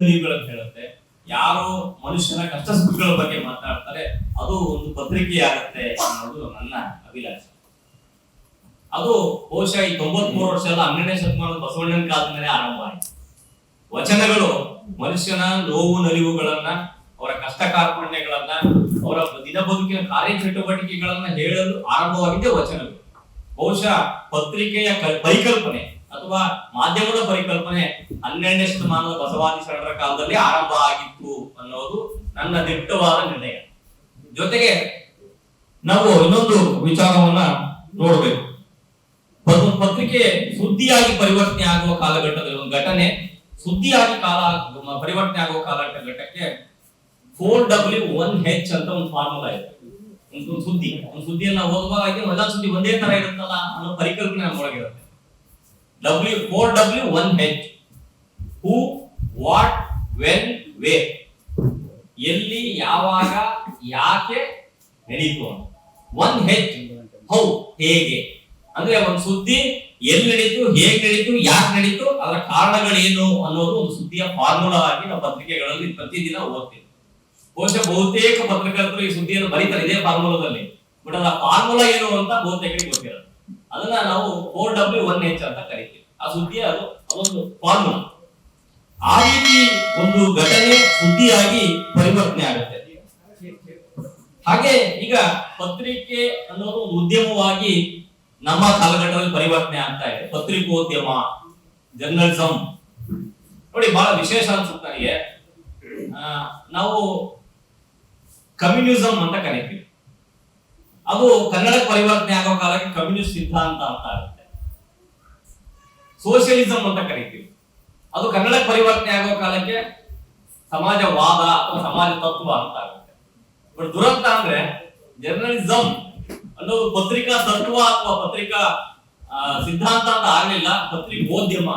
ಅಂತ ಹೇಳುತ್ತೆ. ಯಾರೋ ಮನುಷ್ಯನ ಕಷ್ಟ ಸುಖಗಳ ಬಗ್ಗೆ ಮಾತಾಡ್ತಾರೆ, ಅದು ಒಂದು ಪತ್ರಿಕೆ ಆಗತ್ತೆ ಅನ್ನೋದು ನನ್ನ ಅಭಿಲಾಷೆ. ಅದು ಬಹುಶಃ ಈ ತೊಂಬತ್ಮೂರು ವರ್ಷ ಎಲ್ಲ ಹನ್ನೆರಡನೇ ಶತಮಾನದ ಬಸವಣ್ಣನ ಕಾಲದ ಮೇಲೆ ಆರಂಭ ಆಯಿತು. ವಚನಗಳು, ಮನುಷ್ಯನ ನೋವು, ನಲಿವುಗಳನ್ನ, ಅವರ ಕಷ್ಟ ಕಾರ್ಪಣ್ಯಗಳನ್ನ, ಅವರ ದಿನ ಬದುಕಿನ ಕಾರ್ಯಚಟುವಟಿಕೆಗಳನ್ನ ಹೇಳಲು ಆರಂಭವಾಗಿದ್ದೇ ವಚನಗಳು. ಬಹುಶಃ ಪತ್ರಿಕೆಯ ಪರಿಕಲ್ಪನೆ. ಅಥವಾ ಮಾಧ್ಯಮದ ಪರಿಕಲ್ಪನೆ ಹನ್ನೆರಡನೇ ಶತಮಾನದ ಬಸವಾದಿ ಶರಣರ ಕಾಲದಲ್ಲಿ ಆರಂಭ ಆಗಿತ್ತು ಅನ್ನೋದು ನನ್ನ ದಿಟ್ಟವಾದ ನಿರ್ಣಯ. ಜೊತೆಗೆ ನಾವು ಇನ್ನೊಂದು ವಿಚಾರವನ್ನ ನೋಡಬೇಕು. ಒಂದು ಪತ್ರಿಕೆ ಸುದ್ದಿಯಾಗಿ ಪರಿವರ್ತನೆ ಆಗುವ ಕಾಲಘಟ್ಟದಲ್ಲಿ ಒಂದು ಘಟನೆ. ಸುದ್ದಿಯಾಗಿ ಕಾಲ, ಪರಿವರ್ತನೆ ಆಗುವ ಕಾಲಘಟ್ಟಕ್ಕೆ ಫೋರ್ ಡಬ್ಲ್ಯೂ ಒನ್ ಹೆಚ್ ಅಂತ ಒಂದು ಫಾರ್ಮುಲಾ ಇದೆ. ಒಂದು ಸುದ್ದಿ. ಒಂದು ಸುದ್ದಿಯನ್ನ ಓದುವಾಗ ಮೊದಲ ಸುದ್ದಿ ಒಂದೇ ತರ ಇರುತ್ತಲ್ಲ ಅನ್ನೋ ಪರಿಕಲ್ಪನೆ ನಮ್ಮೊಳಗಿರುತ್ತೆ. W four W one H who what when where ಎಲ್ಲಿ, ಯಾವಾಗ, ಯಾಕೆ ನಡೀತು ಒನ್ ಹೆಚ್ ಹೌ ಹೇಗೆ. ಅಂದ್ರೆ ಒಂದು ಸುದ್ದಿ ಎಲ್ಲಿ ನಡೀತು, ಹೇಗೆ ನಡೀತು, ಯಾಕೆ ನಡೀತು, ಅದರ ಕಾರಣಗಳೇನು ಅನ್ನೋದು ಒಂದು ಸುದ್ದಿಯ ಫಾರ್ಮುಲಾ ಆಗಿ ನಾವು ಪತ್ರಿಕೆಗಳಲ್ಲಿ ಪ್ರತಿದಿನ ಓದ್ತೀವಿ. ಬಹುಶಃ ಬಹುತೇಕ ಪತ್ರಕರ್ತರು ಈ ಸುದ್ದಿಯನ್ನು ಬರೀತಾರೆ ಇದೇ ಫಾರ್ಮುಲಾದಲ್ಲಿ ಬಟ್ ಅದರ ಫಾರ್ಮುಲಾ ಏನು ಅಂತ ಬಹುತೇಕ ಗೊತ್ತಿರಲ್ಲ. ಅದನ್ನ ನಾವು ಫೋರ್ ಡಬ್ಲ್ಯೂ ಒನ್ ಎಚ್ ಅಂತ ಕರಿತೀವಿ. ಆ ಸುದ್ದಿಯ ಅದು, ಅದೊಂದು ಫಾರ್ಮುಲಾ ಆ ರೀತಿ ಒಂದು ಘಟನೆ ಸುದ್ದಿಯಾಗಿ ಪರಿವರ್ತನೆ ಆಗುತ್ತೆ. ಹಾಗೆ ಈಗ ಪತ್ರಿಕೆ ಅನ್ನೋದು ಉದ್ಯಮವಾಗಿ ನಮ್ಮ ಕಾಲಘಟ್ಟದಲ್ಲಿ ಪರಿವರ್ತನೆ ಆಗ್ತಾ ಇದೆ. ಪತ್ರಿಕೋದ್ಯಮ ಜರ್ನಲಿಸಂ ನೋಡಿ, ಬಹಳ ವಿಶೇಷ ಅನ್ಸುತ್ತೆ ನನಗೆ. ನಾವು ಕಮ್ಯುನಿಸಂ ಅಂತ ಕರಿತೀವಿ. ಅದು ಕನ್ನಡ ಪರಿವರ್ತನೆ ಆಗೋ ಕಾಲಕ್ಕೆ ಕಮ್ಯುನಿಸ್ಟ್ ಸಿದ್ಧಾಂತ ಅಂತ ಆಗುತ್ತೆ. ಸೋಷಿಯಲಿಸಂ ಅಂತ ಕರಿತೀವಿ. ಅದು ಕನ್ನಡ ಪರಿವರ್ತನೆ ಆಗೋ ಕಾಲಕ್ಕೆ ಸಮಾಜವಾದ ಅಥವಾ ಸಮಾಜ ತತ್ವ ಅಂತ ಆಗುತ್ತೆ. ಬಟ್ ದುರಂತ ಅಂದ್ರೆ ಜರ್ನಲಿಸಂ ಅನ್ನೋದು ಪತ್ರಿಕಾ ತತ್ವ ಅಥವಾ ಪತ್ರಿಕಾ ಸಿದ್ಧಾಂತ ಅಂತ ಆಗಲಿಲ್ಲ, ಪತ್ರಿಕೋದ್ಯಮ.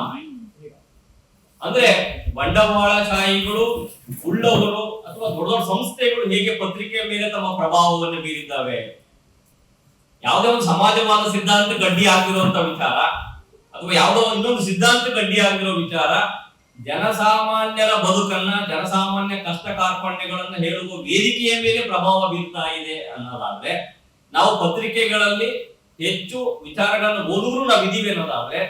ಅಂದ್ರೆ ಬಂಡವಾಳಶಾಹಿಗಳು, ಉಳ್ಳವರು ಅಥವಾ ದೊಡ್ಡ ದೊಡ್ಡ ಸಂಸ್ಥೆಗಳು ಹೇಗೆ ಪತ್ರಿಕೆಯ ಮೇಲೆ ತಮ್ಮ ಪ್ರಭಾವವನ್ನು ಬೀರಿದ್ದಾವೆ? ಯಾವುದೇ ಒಂದು ಸಮಾಜವಾದ ಸಿದ್ಧಾಂತ ಗಡ್ಡಿ ಆಗಿರುವಂತ ವಿಚಾರ, ಅಥವಾ ಯಾವುದೋ ಇನ್ನೊಂದು ಸಿದ್ಧಾಂತ ಗಡ್ಡಿ ಆಗಿರೋ ವಿಚಾರ, ಜನಸಾಮಾನ್ಯರ ಬದುಕನ್ನ, ಜನಸಾಮಾನ್ಯ ಕಷ್ಟ ಕಾರ್ಪಣ್ಯಗಳನ್ನ ಹೇಳುವ ವೇದಿಕೆಯ ಮೇಲೆ ಪ್ರಭಾವ ಬೀರ್ತಾ ಇದೆ ಅನ್ನೋದಾದ್ರೆ, ನಾವು ಪತ್ರಿಕೆಗಳಲ್ಲಿ ಹೆಚ್ಚು ವಿಚಾರಗಳನ್ನು ಓದುವರು ನಾವು ಇದೀವಿ ಅನ್ನೋದಾದ್ರೆ,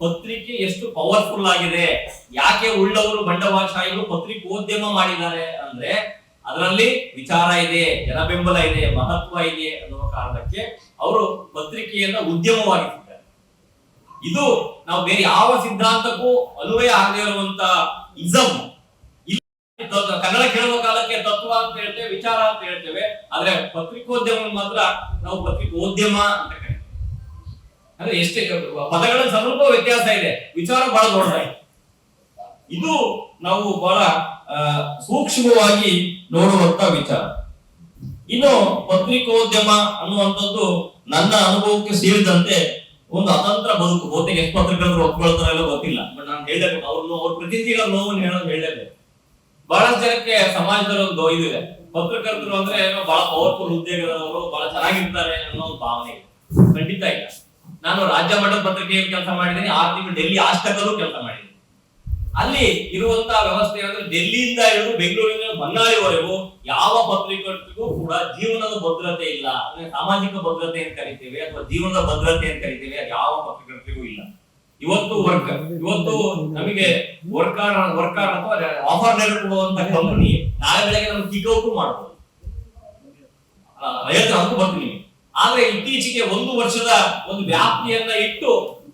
ಪತ್ರಿಕೆ ಎಷ್ಟು ಪವರ್ಫುಲ್ ಆಗಿದೆ, ಯಾಕೆ ಉಳ್ಳವರು ಬಂಡವಾಳಶಾಹಿಗಳು ಪತ್ರಿಕೋದ್ಯಮ ಮಾಡಿದ್ದಾರೆ ಅಂದ್ರೆ, ಅದರಲ್ಲಿ ವಿಚಾರ ಇದೆ ಜನಬೆಂಬಲ ಇದೆ, ಮಹತ್ವ ಇದೆ ಅನ್ನುವ ಕಾರಣಕ್ಕೆ ಅವರು ಪತ್ರಿಕೆಯನ್ನ ಉದ್ಯಮವಾಗಿಸಿದ್ದಾರೆ. ಇದು ನಾವು ಬೇರೆ ಯಾವ ಸಿದ್ಧಾಂತಕ್ಕೂ ಅನ್ವಯ ಆಗದೇ ಇರುವಂತ ಇಸಮ್ ಕನ್ನಡ ಕೇಳುವ ಕಾಲಕ್ಕೆ ತತ್ವ ಅಂತ ಹೇಳ್ತೇವೆ, ವಿಚಾರ ಅಂತ ಹೇಳ್ತೇವೆ, ಆದ್ರೆ ಪತ್ರಿಕೋದ್ಯಮ ಮಾತ್ರ ನಾವು ಪತ್ರಿಕೋದ್ಯಮ ಅಂತ ಕರಿತೀವಿ. ಅಂದ್ರೆ ಎಷ್ಟೇ ಪದಗಳ ಸ್ವಲ್ಪ ವ್ಯತ್ಯಾಸ ಇದೆ, ವಿಚಾರ ಬಹಳ ದೊಡ್ಡದಾಗಿದೆ. ಇದು ನಾವು ಬಹಳ ಸೂಕ್ಷ್ಮವಾಗಿ ನೋಡುವಂತ ವಿಚಾರ. ಇನ್ನು ಪತ್ರಿಕೋದ್ಯಮ ಅನ್ನುವಂಥದ್ದು ನನ್ನ ಅನುಭವಕ್ಕೆ ಸೇರಿದಂತೆ ಒಂದು ಅತಂತ್ರ ಬದುಕು, ಬಹುತೇಕ ಎಷ್ಟು ಪತ್ರಕರ್ತರು ಒಪ್ಕೊಳ್ತಾರಲ್ಲ ಗೊತ್ತಿಲ್ಲ. ಬಟ್ ನಾನು ಹೇಳಬೇಕು ಅವ್ರನ್ನು ಅವ್ರ ಪ್ರತಿನಿಧಿಗಳ ನೋವನ್ನು ಹೇಳೋದು ಹೇಳಬೇಕು. ಬಹಳ ಜನಕ್ಕೆ ಸಮಾಜದಲ್ಲಿ ಒಂದು ಇದು ಇದೆ. ಪತ್ರಕರ್ತರು ಅಂದ್ರೆ ಏನೋ ಬಹಳ ಪವರ್ಫುಲ್ ಉದ್ಯೋಗದವರು, ಬಹಳ ಚೆನ್ನಾಗಿರ್ತಾರೆ ಅನ್ನೋ ಒಂದು ಭಾವನೆ ಇದೆ. ಖಂಡಿತ ಇಲ್ಲ. ನಾನು ರಾಜ್ಯ ಮಟ್ಟದ ಪತ್ರಿಕೆಯಲ್ಲಿ ಕೆಲಸ ಮಾಡಿದ್ದೀನಿ, ಆರು ತಿಂಗಳು ಡೆಲ್ಲಿ ಆಷ್ಟಕಲ್ಲೂ ಕೆಲಸ ಮಾಡಿದ್ದೀನಿ. ಅಲ್ಲಿ ಇರುವಂತ ವ್ಯವಸ್ಥೆ ಏನಂದ್ರೆ ಡೆಲ್ಲಿಯಿಂದ ಹಿಡಿದು ಬೆಂಗಳೂರಿನ ಹೊನ್ನಾಳಿವರೆಗೂ ಯಾವ ಪತ್ರಿಕರ್ತಿಗೂ ಕೂಡ ಜೀವನದ ಭದ್ರತೆ ಇಲ್ಲ. ಅಂದ್ರೆ ಸಾಮಾಜಿಕ ಭದ್ರತೆ ಅಂತ ಕರಿತೇವೆ ಅಥವಾ ಜೀವನದ ಭದ್ರತೆ ಅಂತ ಕರಿತೇವೆ ಯಾವ ಪತ್ರಿಕರ್ತಿಗೂ ಇಲ್ಲ. ಇವತ್ತು ವರ್ಕ್ ಇವತ್ತು ನಮಗೆ ವರ್ಕರ್ ವರ್ಕರ್ ಅಥವಾ ಆಫರ್ ಕೊಡುವಂತ ಕಂಪನಿ ನಾಳೆ ಬೆಳಗ್ಗೆ ನಮ್ಗೆ ಕಿಕ್ಔಟ್ ಮಾಡ್ಬೋದು. ರೈತರ ಬರ್ತೀನಿ. ಆದ್ರೆ ಇತ್ತೀಚೆಗೆ ಒಂದು ವರ್ಷದ ಒಂದು ವ್ಯಾಪ್ತಿಯನ್ನ ಇಟ್ಟು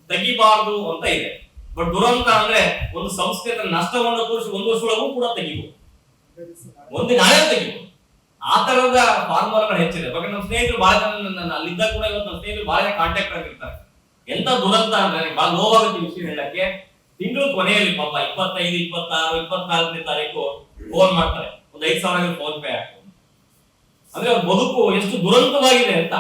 ತೆಗಿಬಾರದು ಅಂತ ಇದೆ. ಬಟ್ ದುರಂತ ಅಂದ್ರೆ ಒಂದು ಸಂಸ್ಕೃತ ನಷ್ಟವನ್ನು ತೋರಿಸಿ ಒಂದು ವರ್ಷದೊಳಗೂ ಕೂಡ ತೆಗಿಬಹುದು ಒಂದು ನಾಳೆ ತೆಗಿಬಹುದು ಆ ತರದ ಫಾರ್ಮುಲಾಗಳು ಹೆಚ್ಚಿದೆ. ಬಗ್ಗೆ ನಮ್ಮ ಸ್ನೇಹಿತರು ಬಹಳ ಜನ ನನ್ನ ಅಲ್ಲಿದ್ದ ಕೂಡ ಇವತ್ತು ನಮ್ಮ ಸ್ನೇಹಿತರು ಬಹಳ ಜನ ಕಾಂಟ್ಯಾಕ್ಟ್ ಆಗಿರ್ತಾರೆ ಎಂತ ದುರಂತ ಅಂದ್ರೆ ಬಹಳ ನೋವಾಗುತ್ತೆ ವಿಷಯ ಹೇಳಕ್ಕೆ. ತಿಂಗಳು ಕೊನೆಯಲ್ಲಿ ಪಾಪ ಇಪ್ಪತ್ತೈದು, ಇಪ್ಪತ್ತಾರು, ಇಪ್ಪತ್ನಾಲ್ಕನೇ ತಾರೀಕು ಫೋನ್ ಮಾಡ್ತಾರೆ. ಒಂದು ಐದು ಸಾವಿರ ಫೋನ್ ಪೇ ಆಗ್ತದೆ ಅಂದ್ರೆ ಅವ್ರ ಬದುಕು ಎಷ್ಟು ದುರಂತವಾಗಿದೆ ಅಂತ,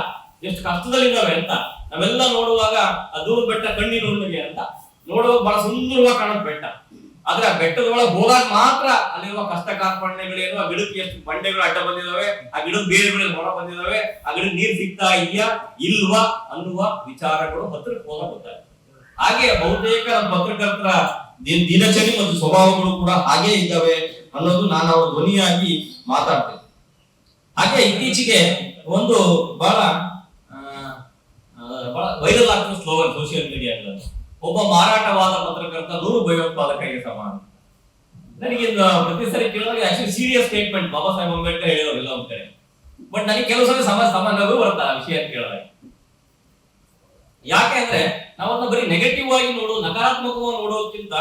ಎಷ್ಟು ಕಷ್ಟದಲ್ಲಿದ್ದಾವೆ ಅಂತ, ನಾವೆಲ್ಲ ನೋಡುವಾಗ ಆ ದೂರದ ಬೆಟ್ಟ ಕಣ್ಣಿನ ಅಂತ ನೋಡುವಾಗ ಬಹಳ ಸುಂದರವಾಗಿ ಕಾಣೋದು ಬೆಟ್ಟ. ಆದ್ರೆ ಆ ಬೆಟ್ಟದ ಒಳಗೆ ಹೋದಾಗ ಮಾತ್ರ ಅಲ್ಲಿರುವ ಕಷ್ಟ ಕಾರ್ಪಣ್ಯಗಳೇನು ಆ ಗಿಡಕ್ಕೆ ಎಷ್ಟು ಬಂಡೆಗಳು ಅಡ್ಡ ಬಂದಿದಾವೆ, ಆ ಗಿಡದ ಬೇರುಗಳು ಹೊರ ಬಂದಿದಾವೆ, ಆ ಗಿಡ ನೀರ್ ಸಿಗ್ತಾ ಇದೆಯಾ, ಇಲ್ವಾ ಅನ್ನುವ ವಿಚಾರಗಳು ಹತ್ರಕ್ಕೆ ಹೋದಾಗ ಗೊತ್ತಾಗುತ್ತೆ ಹಾಗೆ ಬಹುತೇಕ ನಮ್ಮ ಪತ್ರಕರ್ತರ ದಿನಚರಿ ಮತ್ತು ಸ್ವಭಾವಗಳು ಕೂಡ ಹಾಗೆ ಇದ್ದಾವೆ ಅನ್ನೋದು ನಾನು ಅವರ ಧ್ವನಿಯಾಗಿ ಮಾತಾಡ್ತೇನೆ. ಹಾಗೆ ಇತ್ತೀಚೆಗೆ ಒಂದು ಬಹಳ ಬಹಳ ವೈರಲ್ ಆಗ್ತದೆ ಸ್ಲೋಗನ್ ಸೋಷಿಯಲ್ ಮೀಡಿಯಾಗಳಲ್ಲಿ ಒಬ್ಬ ಮಾರಾಟವಾದ ಪತ್ರಕರ್ತ ನೂರು ಭಯೋತ್ಪಾದಕರಿಗೆ ಸಮಾನ. ನನಗೆ ಪ್ರತಿ ಸರಿ ಕೇಳಿದಾಗ actually serious statement Baba Saheb Ambedkar ಹೇಳಿರೋದಿಲ್ಲ ಕಡೆ ಬಟ್ ನನಗೆ ಕೆಲವು ಸಲ ಸಮ ಸಮಾನವೂ ಬರುತ್ತೆ ಆ ವಿಷಯ ಕೇಳಿದಾಗ. ಯಾಕೆ ಅಂದ್ರೆ ನಾವನ್ನ ಬರೀ ನೆಗೆಟಿವ್ ಆಗಿ ನೋಡು, ನಕಾರಾತ್ಮಕವಾಗಿ ನೋಡೋದಕ್ಕಿಂತ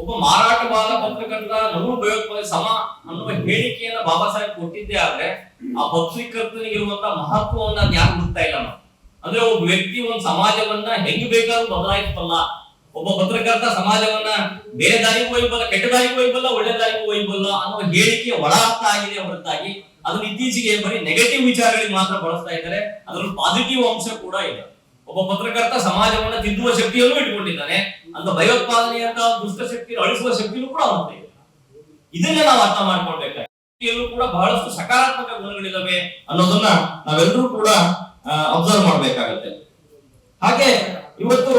ಒಬ್ಬ ಮಾರಾಟವಾದ ಪತ್ರಕರ್ತ ನೂರು ಭಯೋತ್ಪಾದಕ ಸಮ ಅನ್ನುವ ಹೇಳಿಕೆಯನ್ನ ಬಾಬಾ ಸಾಹೇಬ್ ಕೊಟ್ಟಿದ್ದೇ ಆದ್ರೆ ಆ ಪತ್ರಿಕರ್ತನಿಗಿರುವಂತಹ ಮಹತ್ವವನ್ನ ಯಾರು ಗೊತ್ತಾ ಇಲ್ಲ ನಾವು. ಅಂದ್ರೆ ಒಬ್ಬ ವ್ಯಕ್ತಿ ಒಂದು ಸಮಾಜವನ್ನ ಹೆಂಗ್ ಬೇಕಾದ್ರೂ ಬದಲಾಯಿಸಬಲ್ಲ ಒಬ್ಬ ಪತ್ರಕರ್ತ ಸಮಾಜವನ್ನ ಬೇರೆ ದಾರಿಗೂ ಒಯ್ಬಲ್ಲ ಕೆಟ್ಟ ದಾರಿಗೂ ಒಯ್ಬಲ್ಲ ಒಳ್ಳೆ ದಾರಿಗೂ ಒಯ್ಬಲ್ಲ ಅನ್ನುವ ಹೇಳಿಕೆ ಒಳ ಅರ್ಥ ಆಗಿದೆ ಹೊರತಾಗಿ ಅದನ್ನ ಇತ್ತೀಚೆಗೆ ಬರೀ ನೆಗೆಟಿವ್ ವಿಚಾರಗಳಿಗೆ ಮಾತ್ರ ಬಳಸ್ತಾ ಇದ್ದಾರೆ. ಅದರಲ್ಲಿ ಪಾಸಿಟಿವ್ ಅಂಶ ಕೂಡ ಇದೆ. ಒಬ್ಬ ಪತ್ರಕರ್ತ ಸಮಾಜವನ್ನ ತಿದ್ದುವ ಶಕ್ತಿಯನ್ನು ಇಟ್ಕೊಂಡಿದ್ದಾನೆ. ಅಂತ ಭಯೋತ್ಪಾದನೆಯಂತ ದುಷ್ಟ ಶಕ್ತಿ ಅಳಿಸುವ ಶಕ್ತಿಯೂ ಕೂಡ ಅವನಿಗೆ ಇದೆ. ಇದನ್ನ ನಾವು ಅರ್ಥ ಮಾಡ್ಕೊಳ್ಬೇಕಾಗಿದೆ. ಎಲ್ಲೂ ಕೂಡ ಬಹಳಷ್ಟು ಸಕಾರಾತ್ಮಕ ಗುಣಗಳಿದಾವೆ ಅನ್ನೋದನ್ನ ನಾವೆಲ್ಲರೂ ಕೂಡ ಅಬ್ಸರ್ವ್ ಮಾಡ್ಬೇಕಾಗತ್ತೆ. ಹಾಗೆ ಇವತ್ತು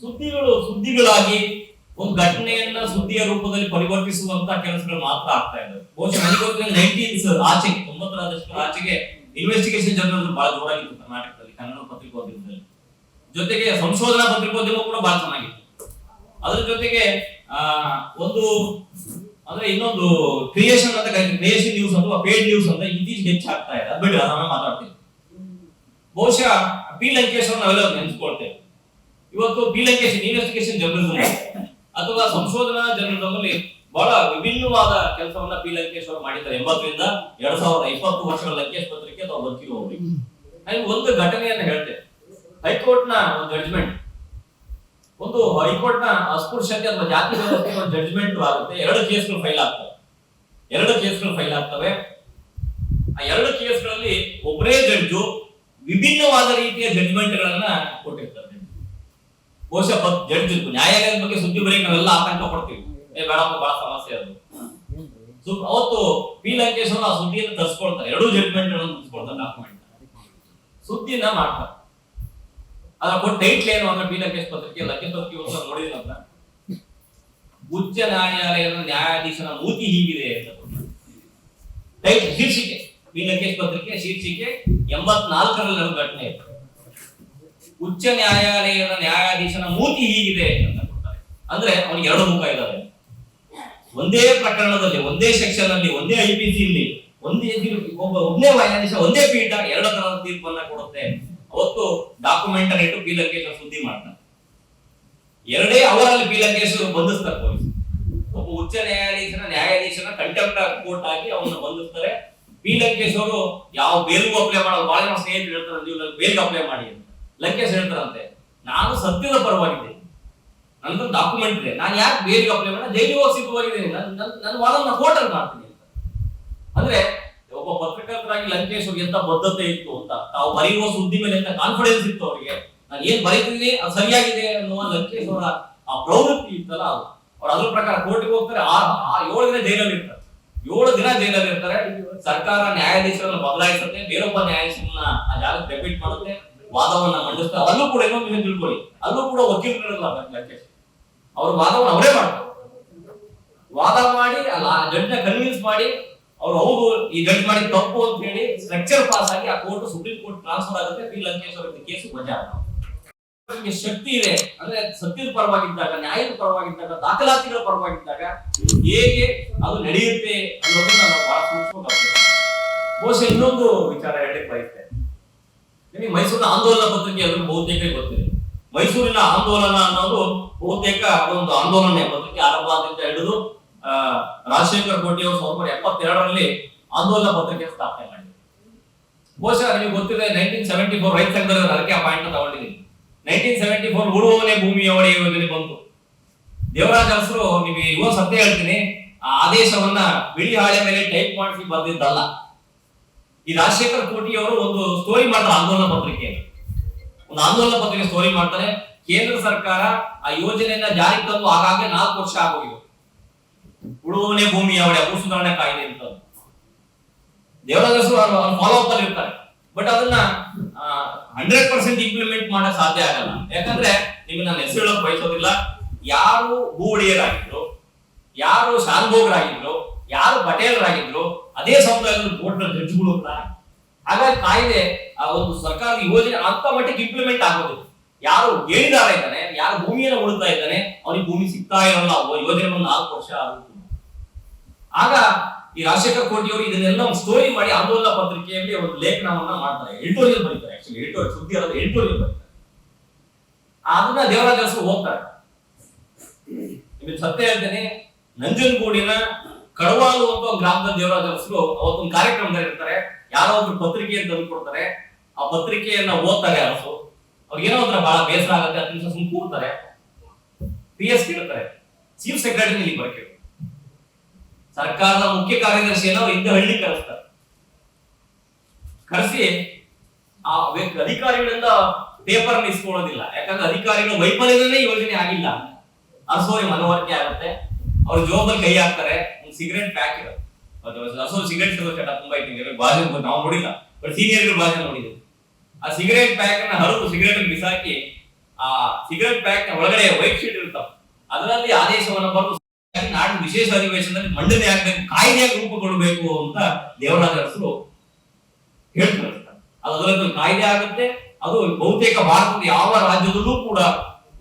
ಸುದ್ದಿಗಳು ಸುದ್ದಿಗಳಾಗಿ ಒಂದು ಘಟನೆಯನ್ನ ಸುದ್ದಿಯ ರೂಪದಲ್ಲಿ ಪರಿವರ್ತಿಸುವಂತ ಕೆಲಸಗಳು ಮಾತ್ರ ಆಗ್ತಾ ಇದ್ದಾವೆ. ಬಹುಶಃ ನೈನ್ಟೀನ್ಸ್ ಆಚೆಗೆ, ತೊಂಬತ್ತರ ದಶಕದ ಆಚೆಗೆ ಇನ್ವೆಸ್ಟಿಗೇಷನ್ ಜರ್ನಲ್ ಬಹಳ ಜೋರಾಗಿತ್ತು ಕರ್ನಾಟಕದಲ್ಲಿ, ಕನ್ನಡ ಪತ್ರಿಕೋದ್ಯಮದಲ್ಲಿ. ಜೊತೆಗೆ ಸಂಶೋಧನಾ ಪತ್ರಿಕೋದ್ಯಮ ಕೂಡ ಬಹಳ ಚೆನ್ನಾಗಿತ್ತು. ಅದ್ರ ಜೊತೆಗೆ, ಆ, ಒಂದು, ಅಂದ್ರೆ ಇನ್ನೊಂದು ಕ್ರಿಯೇಷನ್ ಅಂತ ಕ್ರಿಯೇಷನ್ ನ್ಯೂಸ್ ಅಥವಾ ಪೇಡ್ ನ್ಯೂಸ್ ಅಂತ ಇತ್ತೀಚೆಗೆ ಹೆಚ್ಚಾಗ್ತಾ ಇದೆ. ಬಿಡಿ ಅದನ್ನ ಮಾತಾಡ್ತೀವಿ ಬಹುಶಃ ಪಿ ಲಂಕೇಶ್ವರ್ ನಾವೆಲ್ಲ ನೆನೆಸ್ಕೊಳ್ತೇವೆ. ಇವತ್ತು ಬಿ ಲಂಕೇಶನ್ ಇನ್ವೆಸ್ಟಿಗೇಷನ್ ಜರ್ನಲಿಸಮ್ ಅಥವಾ ಸಂಶೋಧನಾ ಜರ್ನಲಿಸಮಲ್ಲಿ ಬಹಳ ವಿಭಿನ್ನವಾದ ಕೆಲಸವನ್ನ ಪಿ ಲಂಕೇಶ್ ಅವರು ಮಾಡಿದ್ದಾರೆ. ಎಂಬತ್ತರಿಂದ ಎರಡ್ ಸಾವಿರದ ಇಪ್ಪತ್ತು ವರ್ಷಗಳ ಲಂಕೇಶ್ ಪತ್ರಿಕೆ ತಾವು ಬದುಕಿರುವ ಅವರಿಗೆ. ನಾನು ಒಂದು ಘಟನೆಯನ್ನ ಹೇಳ್ತೇನೆ ಹೈಕೋರ್ಟ್ನ ಒಂದು ಜಡ್ಜ್ಮೆಂಟ್ ಒಂದು ಹೈಕೋರ್ಟ್ನ ಅಸ್ಪೃಶ್ಯತೆ ಅಥವಾ ಜಾತಿ ವ್ಯವಸ್ಥೆ ಒಂದು ಜಡ್ಜ್ಮೆಂಟ್ ಆಗುತ್ತೆ. ಎರಡು ಕೇಸ್ಗಳು ಫೈಲ್ ಆಗ್ತವೆ. ಎರಡು ಕೇಸ್ಗಳು ಫೈಲ್ ಆಗ್ತವೆ. ಆ ಎರಡು ಕೇಸ್ಗಳಲ್ಲಿ ಒಬ್ಬರೇ ಜಡ್ಜು ವಿಭಿನ್ನವಾದ ರೀತಿಯ ಜಡ್ಜ್ಮೆಂಟ್ ಗಳನ್ನ ಕೊಟ್ಟಿರ್ತಾರೆ. ಬಹುಶಃ ಜಡ್ಜ್ ನ್ಯಾಯಾಲಯದ ಬಗ್ಗೆ ಸುದ್ದಿ ಬರೀ ನಾವೆಲ್ಲ ಆತಂಕ ಪಡ್ತೀವಿ. ಏ ಬಹಳ ಸಮಸ್ಯೆ ಅದು. ಸೊ, ಅವತ್ತು ಪಿ. ಲಂಕೇಶ್ ಅವರು ಆ ಸುದ್ದಿಯನ್ನು ತರಿಸ್ಕೊಳ್ತಾರೆ ಎರಡೂ ಜಡ್ಜ್ಮೆಂಟ್ ಡಾಕ್ಯುಮೆಂಟ್ ಸುದ್ದಿನ ಮಾಡ್ತಾರೆ. ಅದರ ಕೊಟ್ಟ ಟೈಟ್ಲ್ ಏನು ಅಂದ್ರೆ ಪಿ. ಲಂಕೇಶ್ ಪತ್ರಿಕೆ? ಲಂಕೇಶ್ ಪತ್ರಿಕೆ ಒಂದು ನೋಡಿದ್ರಲ್ಲ ಉಚ್ಚ ನ್ಯಾಯಾಲಯದ ನ್ಯಾಯಾಧೀಶನ ಮೂತಿ ಹೀಗಿದೆ ಅಂತ ಟೈಟ್ ಶೀರ್ಷಿಕೆ. ಪಿ. ಲಂಕೇಶ್ ಪತ್ರಿಕೆ ಶೀರ್ಷಿಕೆ ಎಂಬತ್ನಾಲ್ಕರಲ್ಲಿ ಘಟನೆ ಇದು. ಉಚ್ಚ ನ್ಯಾಯಾಲಯದ ನ್ಯಾಯಾಧೀಶನ ಮೂತಿ ಹೀಗಿದೆ ಅಂತ ಕೊಡ್ತಾರೆ. ಅಂದ್ರೆ ಅವನಿಗೆ ಎರಡು ಮುಖ ಇದ್ದಾವೆ. ಒಂದೇ ಪ್ರಕರಣದಲ್ಲಿ, ಒಂದೇ ಸೆಕ್ಷನ್ ಅಲ್ಲಿ, ಒಂದೇ ಐ ಪಿ ಸಿ ಒಂದೇ ಒಬ್ಬ ಒಬ್ಬನೇ ನ್ಯಾಯಾಧೀಶ, ಒಂದೇ ಪೀಠ ಎರಡು ತರಹದ ತೀರ್ಪನ್ನ ಕೊಡುತ್ತೆ. ಅವತ್ತು ಡಾಕ್ಯುಮೆಂಟ್ ಇಟ್ಟು ಪೀಲಂಕೇಶ ಲಂಕೇಶ್ ಸುದ್ದಿ ಮಾಡ್ತಾರೆ. ಎರಡೇ ಅವರಲ್ಲಿ ಪಿ ಲಂಕೇಶ್ ಅವರು ಬಂಧಿಸ್ತಾರೆ ಪೊಲೀಸ್. ಒಬ್ಬ ಉಚ್ಚ ನ್ಯಾಯಾಧೀಶನ ನ್ಯಾಯಾಧೀಶನ ಕಂಟೆಂಪ್ಟ್ ಕೋರ್ಟ್ ಆಗಿ ಅವನ್ನ ಬಂಧಿಸ್ತಾರೆ. ಪಿ ಲಂಕೇಶ್ ಅವರು ಯಾವ ಬೇಲ್ಗೂ ಅಪ್ಲೈ ಮಾಡೋದು ಬಹಳ ಸ್ನೇಹಿತರು ಹೇಳ್ತಾರೆ ನೀವು ಬೇಲ್ಗೆ ಅಪ್ಲೈ ಮಾಡಿ ಅಂತ. ಲಂಕೇಶ್ ಹೇಳ್ತಾರಂತೆ, ನಾನು ಸತ್ಯದ ಪರವಾಗಿದ್ದೆ ನನ್ನದು ಡಾಕ್ಯುಮೆಂಟ್ ಇದೆ. ನಾನು ಯಾಕೆ ಬೇರೆ ಅಪ್ಲೈ ಮಾಡಿ ಜೈಲಿಗೆ ಹೋಗಿ ಸಿದ್ಧವಾಗಿದ್ದೀನಿ ನನ್ನ ನನ್ನ ವಾದನ ಮಾಡ್ತೀನಿ ಅಂತ. ಅಂದ್ರೆ, ಒಬ್ಬ ಪತ್ರಕರ್ತರಾಗಿ ಲಂಕೇಶ್ ಅವ್ರಿಗೆ ಎಂತ ಬದ್ಧತೆ ಇತ್ತು ಅಂತ, ತಾವು ಬರೆಯುವ ಸುದ್ದಿ ಮೇಲೆ ಎಂತ ಕಾನ್ಫಿಡೆನ್ಸ್ ಇತ್ತು ಅವರಿಗೆ, ನಾನು ಏನ್ ಬರೀತೀನಿ ಅದು ಸರಿಯಾಗಿದೆ ಅನ್ನುವ ಲಂಕೇಶ್ ಅವರ ಆ ಪ್ರವೃತ್ತಿ ಇತ್ತಲ್ಲ ಅದು. ಅವ್ರು ಅದ್ರ ಪ್ರಕಾರ ಕೋರ್ಟಿಗೆ ಹೋಗ್ತಾರೆ. ಆ ಏಳು ದಿನ ಜೈಲಲ್ಲಿ ಇರ್ತಾರೆ. ಏಳು ದಿನ ಜೈಲಲ್ಲಿ ಇರ್ತಾರೆ. ಸರ್ಕಾರ ನ್ಯಾಯಾಧೀಶರನ್ನು ಬದಲಾಯಿಸುತ್ತೆ. ಬೇರೊಬ್ಬ ನ್ಯಾಯಾಧೀಶರನ್ನ ಆ ಜಾಗಕ್ಕೆ ಡೆಬಿಟ್ ಮಾಡುತ್ತೆ. ವಾದವನ್ನ ಮಂಡಿಸ್ತಾ ಅಲ್ಲೂ ಕೂಡ ಇನ್ನೊಂದು ವಿಷಯ ತಿಳ್ಕೊಳ್ಳಿ. ಅಲ್ಲೂ ಕೂಡ ವಕೀಲರಿರಲ್ಲ ಲಂಕೇಶ್ ಅವ್ರ ವಾದವನ್ನು ಅವರೇ ಮಾಡ್ತಾರೆ. ವಾದ ಮಾಡಿ ಅಲ್ಲ ಆ ನ ಕನ್ವಿನ್ಸ್ ಮಾಡಿ, ಅವ್ರು ಹೌದು, ಈ ಜಡ್ಜ್ ಮಾಡಿ ತಪ್ಪು ಅಂತ ಹೇಳಿ ಸ್ಟ್ರಕ್ಚರ್ ಪಾಸ್ ಆಗಿ ಆ ಕೋರ್ಟ್ ಸುಪ್ರೀಂ ಕೋರ್ಟ್ ಟ್ರಾನ್ಸ್ಫರ್ ಆಗುತ್ತೆ. ಪಿ ಲಂಕೇಶ್ ಅವರ ಕೇಸು ವಜಾ ನಿಮಗೆ ಶಕ್ತಿ ಇದೆ. ಅಂದ್ರೆ ಸತ್ಯದ ಪರವಾಗಿದ್ದಾಗ, ನ್ಯಾಯದ ಪರವಾಗಿದ್ದಾಗ, ದಾಖಲಾತಿಗಳ ಪರವಾಗಿದ್ದಾಗ ಹೇಗೆ ಅದು ನಡೆಯುತ್ತೆ ಅನ್ನೋದನ್ನ ನಾವು ಬಹಳ ಸೂಕ್ಷ್ಮ ಬಹುಶಃ ಇನ್ನೊಂದು ವಿಚಾರ ಹೇಳಕ್ ಬಯಸ್ತೇನೆ. ನಿಮಗೆ ಮೈಸೂರಿನ ಆಂದೋಲನ ಪತ್ರಿಕೆ ಅದ್ರ ಬಹುತೇಕ ಗೊತ್ತಿದೆ. ಮೈಸೂರಿನ ಆಂದೋಲನ ಅನ್ನೋದು ಬಹುತೇಕ ಒಂದು ಆಂದೋಲನ ಪತ್ರಿಕೆ ಆರಂಭ ಆದಿಂದ ಹಿಡಿದು ರಾಜಶೇಖರ್ ಕೋಟಿ ಅವರು ಸಾವಿರದ ಒಂಬೈನೂರ ಎಪ್ಪತ್ತೆರಡರಲ್ಲಿ ಆಂದೋಲನ ಪತ್ರಿಕೆ ಸ್ಥಾಪನೆ ಮಾಡಿದ್ರು. ಬಹುಶಃ ನಿಮಗೆ ಗೊತ್ತಿದೆ ನೈನ್ಟೀನ್ ಸೆವೆಂಟಿ ಫೋರ್ ರೈತ ಸಂಘದ ಅದಕ್ಕೆ ಆ ಪಾಯಿಂಟ್ ತಗೊಂಡಿದ್ದೀನಿ. ನೈನ್ಟೀನ್ ಸೆವೆಂಟಿ ಫೋರ್ ಉಳುವವನೇ ಭೂಮಿ ಅವಳಿ ಯೋಜನೆ ಬಂತು. ದೇವರಾಜ ಅರಸರು ನಿಮಗೆ ಇವತ್ತು ಸತ್ಯ ಹೇಳ್ತೀನಿ, ಆ ಆದೇಶವನ್ನ ಬಿಳಿ ಹಾಳೆ ಮೇಲೆ ಟೈಪ್ ಮಾಡಿಸಿ ಬಂದಿದ್ದಲ್ಲ. ಈ ರಾಜಶೇಖರ್ ಕೋಟಿ ಅವರು ಒಂದು ಸ್ಟೋರಿ ಮಾಡ್ತಾರೆ ಆಂದೋಲನ ಪತ್ರಿಕೆ. ಒಂದು ಆಂದೋಲನ ಪತ್ರಿಕೆ ಸ್ಟೋರಿ ಮಾಡ್ತಾರೆ. ಕೇಂದ್ರ ಸರ್ಕಾರ ಆ ಯೋಜನೆಯನ್ನ ಜಾರಿಗೆ ತಂದು ಆಗಾಗ್ಗೆ ನಾಲ್ಕು ವರ್ಷ ಆಗೋಗಿದೆ. ಉಳುವನೆ ಭೂಮಿ, ಅವಳೆ ಭೂ ಸುಧಾರಣೆ ಕಾಯ್ದೆ ಅಂತ ದೇವರಾಜ ಫಾಲೋ ಅಪ್ ಇರ್ತಾರೆ ಬಟ್ ಅದನ್ನ ಹಂಡ್ರೆಡ್ ಪರ್ಸೆಂಟ್ ಇಂಪ್ಲಿಮೆಂಟ್ ಮಾಡಕ್ ಸಾಧ್ಯ ಆಗಲ್ಲ. ಯಾಕಂದ್ರೆ ನಿಮ್ಗೆ ನಾನು ಹೆಸರು ಹೇಳಕ್ ಬಯಸೋದಿಲ್ಲ. ಯಾರು ಭೂ ಒಡೆಯರಾಗಿದ್ರು, ಯಾರು ಶಾನ್ಭೋಗರಾಗಿದ್ರು ಯಾರು ಪಟೇಲರಾಗಿದ್ರು, ಅದೇ ಸಮುದಾಯದಲ್ಲಿ ಕೋರ್ಟ್ ಜಡ್ಜ್ಗಳು ಕೂಡ. ಹಾಗಾಗಿ ಕಾಯ್ದೆ, ಆ ಒಂದು ಸರ್ಕಾರದ ಯೋಜನೆ ಅಂತ ಮಟ್ಟಿಗೆ ಇಂಪ್ಲಿಮೆಂಟ್ ಆಗೋದು. ಯಾರು ಹೇಳಿದಾರ ಇದ್ದಾನೆ, ಯಾರು ಭೂಮಿಯನ್ನು ಉಳಿತಾ ಇದ್ದಾನೆ, ಅವನಿಗೆ ಭೂಮಿ ಸಿಗ್ತಾ ಇರಲ್ಲ ಯೋಜನೆ ಒಂದು ನಾಲ್ಕು ವರ್ಷ ಆಗುತ್ತೆ. ಆಗ ಈ ರಾಜಶೇಖರ್ ಕೋಟಿಯವರು ಇದನ್ನೆಲ್ಲ ಒಂದು ಸ್ಟೋರಿ ಮಾಡಿ ಆಂದೋಲನ ಪತ್ರಿಕೆಯಲ್ಲಿ ಒಂದು ಲೇಖನವನ್ನ ಮಾಡ್ತಾರೆ. ಎಡಿಟೋರಿಯಲ್ ಬರೀತಾರೆ. ಆಕ್ಚುಲಿ ಎಡಿಟೋರಿಯಲ್ ಸುದ್ದಿ ಅಲ್ಲ ಎಡಿಟೋರಿಯಲ್ ಬರೀತಾರೆ. ಅದನ್ನ ದೇವರಾಜ ಹೋಗ್ತಾರೆ ನಿಮಗೆ ಸತ್ಯ ಹೇಳ್ತೇನೆ, ನಂಜನಗೂಡಿನ ಕಡವಾಲು ಅಂತ ಒಂದು ಗ್ರಾಮದ ದೇವರಾಜ ಅರಸರು ಅವತ್ತೊಂದು ಕಾರ್ಯಕ್ರಮದಲ್ಲಿ ಇರ್ತಾರೆ ಯಾರೋ ಒಬ್ರು ಪತ್ರಿಕೆಯನ್ನು ತಂದು ಕೊಡ್ತಾರೆ ಆ ಪತ್ರಿಕೆಯನ್ನ ಓದ್ತಾರೆ ಅರಸು ಅವ್ರಿಗೆ ಏನೋ ಒಂಥರ ಬಹಳ ಬೇಸರ ಆಗುತ್ತೆ ಹತ್ತು ನಿಮಿಷ ಸುಮ್ಮನೆ ಕೂರ್ತಾರೆ. ಪಿ ಎಸ್ ಕೇಳ್ತಾರೆ ಚೀಫ್ ಸೆಕ್ರೆಟರಿ ಇಲ್ಲಿ ಬರಕ್ಕೆ ಸರ್ಕಾರದ ಮುಖ್ಯ ಕಾರ್ಯದರ್ಶಿಯನ್ನು ಇಂದ ಹಳ್ಳಿ ಕರೆಸ್ತಾರೆ. ಕರೆಸಿ ಆ ಅಧಿಕಾರಿಗಳಿಂದ ಪೇಪರ್ ಇಸ್ಕೊಳ್ಳೋದಿಲ್ಲ ಯಾಕಂದ್ರೆ ಅಧಿಕಾರಿಗಳ ವೈಫಲ್ಯದಲ್ಲೇ ಯೋಜನೆ ಆಗಿಲ್ಲ. ಅರಸೋರಿ ಮನವರಿಕೆ ಆಗುತ್ತೆ. ಅವ್ರ ಜೋಬಲ್ಲಿ ಕೈ ಹಾಕ್ತಾರೆ. ಸಿಗರೆಟ್ ಪ್ಯಾಕ್ ಇರೋದು. ಸಿಗರೇಟ್ ಸಿಗರೆಟ್ ತುಂಬಾ ಇತ್ತು ಬಾಜು ನಾವು ನೋಡಿಲ್ಲ. ಬಟ್ ಸೀನಿಯರ್ಗಳು ಬಾಜು ನೋಡಿದ್ರು. ಆ ಸಿಗರೆಟ್ ಪ್ಯಾಕ್ ಅನ್ನ ಹರಿದು ಸಿಗರೆಟ್ ಬಿಸಾಕಿ, ಆ ಸಿಗರೆಟ್ ಪ್ಯಾಕ್ನ ಒಳಗಡೆ ವೈಟ್ ಶೀಟ್ ಇರ್ತಾವ ಅದರಲ್ಲಿ ಆದೇಶವನ್ನು ಬರೆದು ನಾಡಿನ ವಿಶೇಷ ಅಧಿವೇಶನದಲ್ಲಿ ಮಂಡನೆ ಆಗ್ಬೇಕು, ಕಾಯ್ದೆಯಾಗಿ ರೂಪುಗೊಳ್ಳಬೇಕು ಅಂತ ದೇವರಾಜ ಅರಸರು ಹೇಳ್ತಾರೆ. ಅದು ಕಾಯ್ದೆ ಆಗುತ್ತೆ. ಅದು ಬಹುತೇಕ ಭಾರತದ ಯಾವ ರಾಜ್ಯದಲ್ಲೂ ಕೂಡ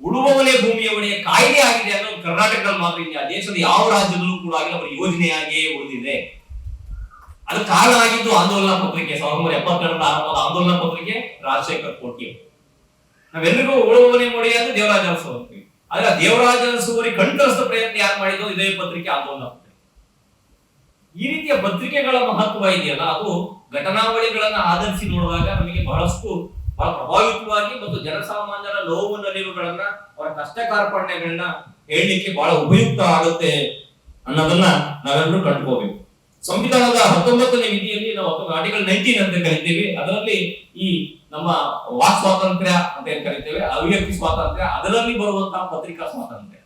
ಉಳುವವನೇ ಭೂಮಿಯ ಒಡೆಯ ಕಾಯ್ದೆ ಆಗಿದೆ ಅನ್ನೋದು ಕರ್ನಾಟಕದಲ್ಲಿ ಮಾತ್ರ ದೇಶದ ಯಾವ ರಾಜ್ಯದಲ್ಲೂ ಕೂಡ ಆಗಿಲ್ಲ ಅವರ ಯೋಜನೆಯಾಗಿಯೇ ಉಳಿದಿದೆ. ಅದು ಕಾರಣ ಆಗಿದ್ದು ಆಂದೋಲನ ಪತ್ರಿಕೆ ಸಾವಿರದ ಒಂಬೈನೂರ ಎಪ್ಪತ್ತೆರಡರ ಆರಂಭದ ಆಂದೋಲನ ಪತ್ರಿಕೆ ರಾಜಶೇಖರ್ ಕೋಟಿ ನಾವೆಲ್ಲರಿಗೂ ಉಳುವವನೇ ಒಡೆಯ ಅಂತ ದೇವರಾಜ ಅರಸು ಆದ್ರೆ ಆ ದೇವರಾಜ ಸೋರಿ ಕಂಠಸ್ಥ ಪ್ರಯತ್ನ ಯಾರು ಮಾಡಿದ್ದು? ಇದೇ ಪತ್ರಿಕೆ ಆಂದೋಲನ ಈ ರೀತಿಯ ಪತ್ರಿಕೆಗಳ ಮಹತ್ವ ಇದೆಯಲ್ಲ, ಅದು ಘಟನಾವಳಿಗಳನ್ನ ಆಧರಿಸಿ ನೋಡುವಾಗ ನಮಗೆ ಬಹಳಷ್ಟು ಬಹಳ ಪ್ರಭಾವಿತವಾಗಿ ಮತ್ತು ಜನಸಾಮಾನ್ಯರ ನೋವು ನಲಿವುಗಳನ್ನ ಅವರ ಕಷ್ಟ ಕಾರ್ಪಣ್ಯಗಳನ್ನ ಹೇಳಲಿಕ್ಕೆ ಬಹಳ ಉಪಯುಕ್ತ ಆಗುತ್ತೆ ಅನ್ನೋದನ್ನ ನಾವೆಲ್ಲರೂ ಕಂಡುಕೋಬೇಕು. ಸಂವಿಧಾನದ ಹತ್ತೊಂಬತ್ತನೇ ವಿಧಿಯಲ್ಲಿ ನಾವು ಆರ್ಟಿಕಲ್ ನೈನ್ಟೀನ್ ಅಂತ ಕರಿತೀವಿ. ಅದರಲ್ಲಿ ಈ ನಮ್ಮ ವಾಕ್ ಸ್ವಾತಂತ್ರ್ಯ ಅಂತ ಏನ್ ಕರಿತೇವೆ? ಅಭಿವ್ಯಕ್ತಿ ಸ್ವಾತಂತ್ರ್ಯ. ಅದರಲ್ಲಿ ಬರುವಂತಹ ಪತ್ರಿಕಾ ಸ್ವಾತಂತ್ರ್ಯ.